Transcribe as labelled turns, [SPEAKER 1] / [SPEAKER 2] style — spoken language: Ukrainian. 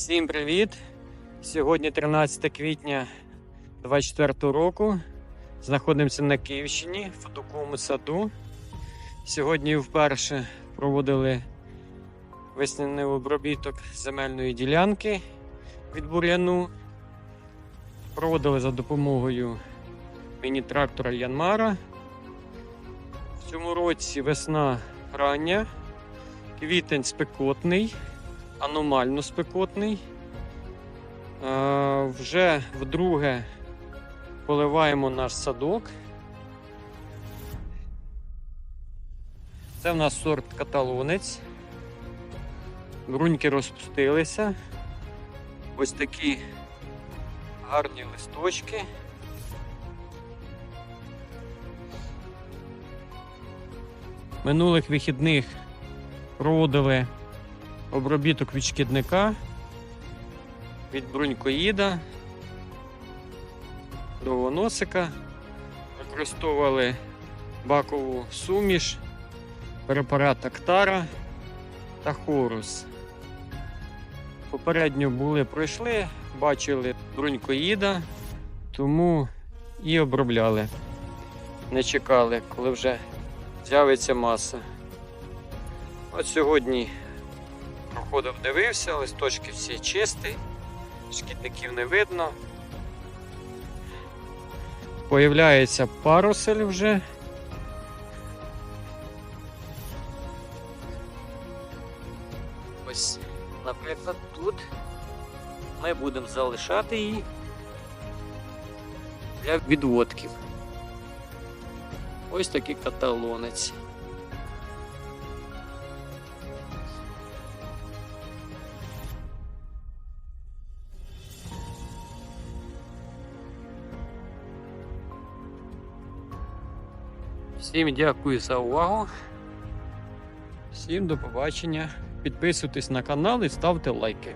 [SPEAKER 1] Всім привіт! Сьогодні 13 квітня 24 року. Знаходимося на Київщині в Фотоковому саду. Сьогодні вперше проводили весняний обробіток земельної ділянки від бур'яну. Проводили за допомогою міні-трактора Янмара. В цьому році весна рання, квітень спекотний, аномально спекотний. Е, вже вдруге поливаємо наш садок. Це в нас сорт каталонець. Бруньки розпустилися. Ось такі гарні листочки. Минулих вихідних проводили обробіток від шкідника, від брунькоїда, довгоносика. Використовували бакову суміш, препарат Актара та Хорус. Попередньо були пройшли, бачили брунькоїда, тому і обробляли. Не чекали, коли вже з'явиться маса. От сьогодні проходив, дивився, листочки всі чисті, шкідників не видно. Появляється парусель вже. Ось, наприклад, тут ми будемо залишати її для відводків. Ось такий каталонець. Всім дякую за увагу. Всім до побачення. Підписуйтесь на канал і ставте лайки.